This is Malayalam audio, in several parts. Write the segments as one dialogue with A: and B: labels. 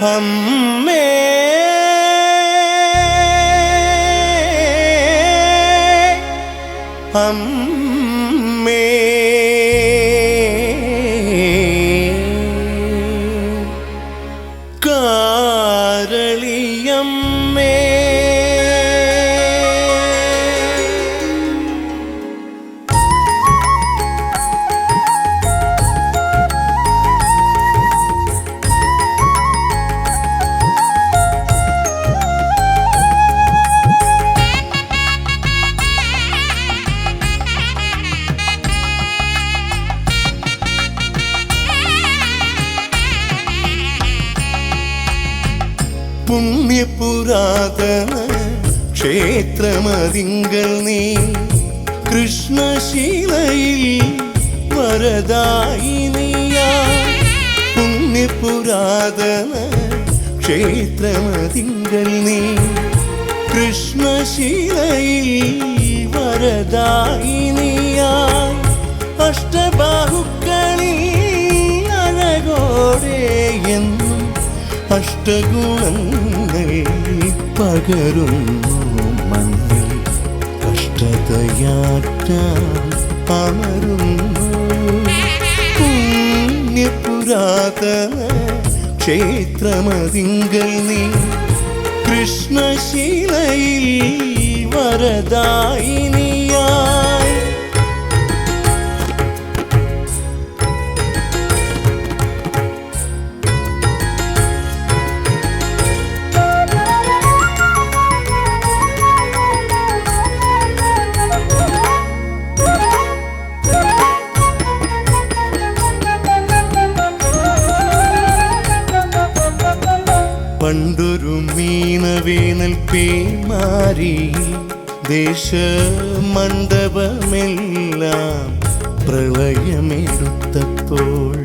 A: അമ്മേ അമ്മേ കാരളിയമ്മേ പുണ്യപുരാതന ക്ഷേത്രമതിങ്കൽ നീ കൃഷ്ണശീലയിൽ വരദായി നീയാ. പുണ്യപുരാതന ക്ഷേത്രമതിങ്കൽ നീ കൃഷ്ണശീലയിൽ വരദായി നീയാ. അഷ്ടബാഹുക്കളിൽ അഷ്ടഗുണങ്ങൾ പകരുന്നു മണ്ണിൽ കഷ്ടതയാറ്റാൻ അമരുന്നു പുണ്യപുരാതന ക്ഷേത്രമതിങ്കൽ നീ കൃഷ്ണശീലയിൽ വരദായിനിയായി മീനവേനൽ പേമാരി ദേശമണ്ഡപമെല്ലാം പ്രളയമെടുത്തപ്പോൾ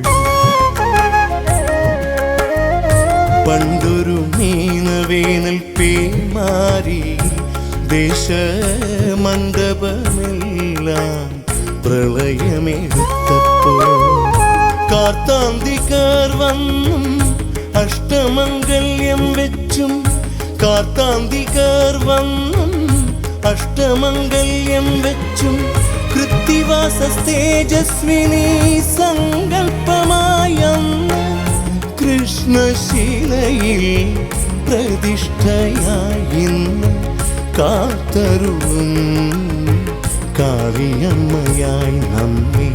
A: പണ്ടൊരു മീനവേനൽ പേമാരി ദേശമണ്ഡപമെല്ലാം പ്രളയമെടുത്തപ്പോൾ കാർത്താന്തിക്കാർ വന്നും അഷ്ടമംഗല്യം വെച്ചും കാർത്താന്തികാർ വന്നും അഷ്ടമംഗല്യം വെച്ചും കൃത്തിവാസ തേജസ്വിനി സങ്കല്പമായന്ന് കൃഷ്ണശീലയിൽ പ്രതിഷ്ഠയായി കാത്തരുളും കാളിയമ്മയായി നമ്മെ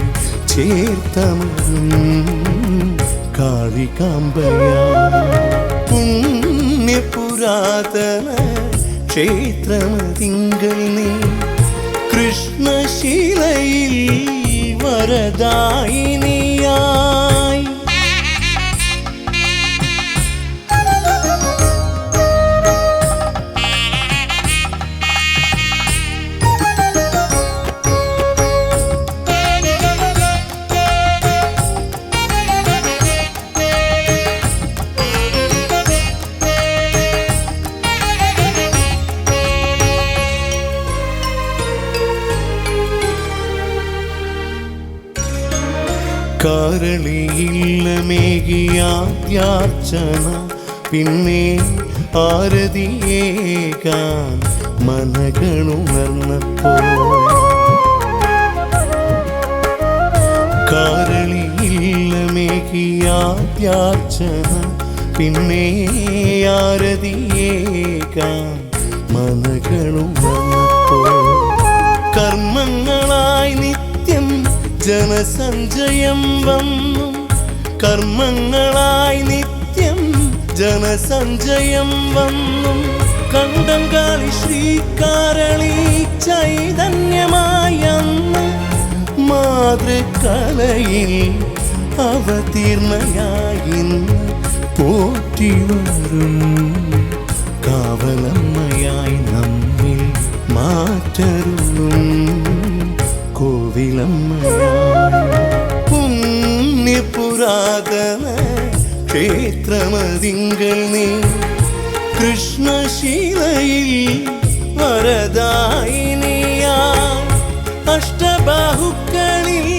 A: ചേർത്തമരും കാളികാമ്പയാ പുണ്യപുരാതന ക്ഷേത്രമതിങ്കൾ നീ കൃഷ്ണശീലയിൽ വരദായിനിയായി കാരളിയില്ലമേകിയാദ്യാർച്ചന പിന്നെ ആരതിയേകാൻ മനകളുണർന്നപ്പോൾ. കാരളിയില്ലമേകിയാദ്യാർച്ചന പിന്നെ ആരതിയേകാൻ മനകളുണർന്നപ്പോ കർമ്മങ്ങളായി നിത്യം ജനസഞ്ചയം വന്നു. കർമ്മങ്ങളായി നിത്യം ജനസഞ്ചയം വന്നു. കണ്ടം കാളി ശ്രീകാരളി ചൈതന്യമായി മാതൃകലയിൽ അവതീർണയായി പോറ്റി വരും കാവലമ്മയായി നമ്മിൽ മാറ്റരുളും. കോവിലമ്മയായി പുണ്യപുരാതന ക്ഷേത്രമതിങ്കൾ നീ കൃഷ്ണശീലയിൽ വരദായിനിയാ അഷ്ടബാഹുക്കളിൽ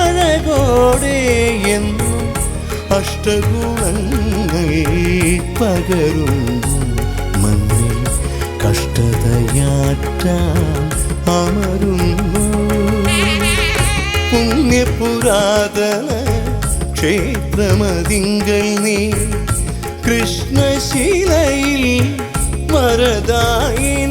A: അഴകോടെ എന്നും അഷ്ടഗുണങ്ങൾ പകരും മണ്ണിൽ അമരുന്നു. പുണ്യപുരാതന ക്ഷേത്രമതിങ്കൽ നീ കൃഷ്ണശിലയിൽ വരദായിനി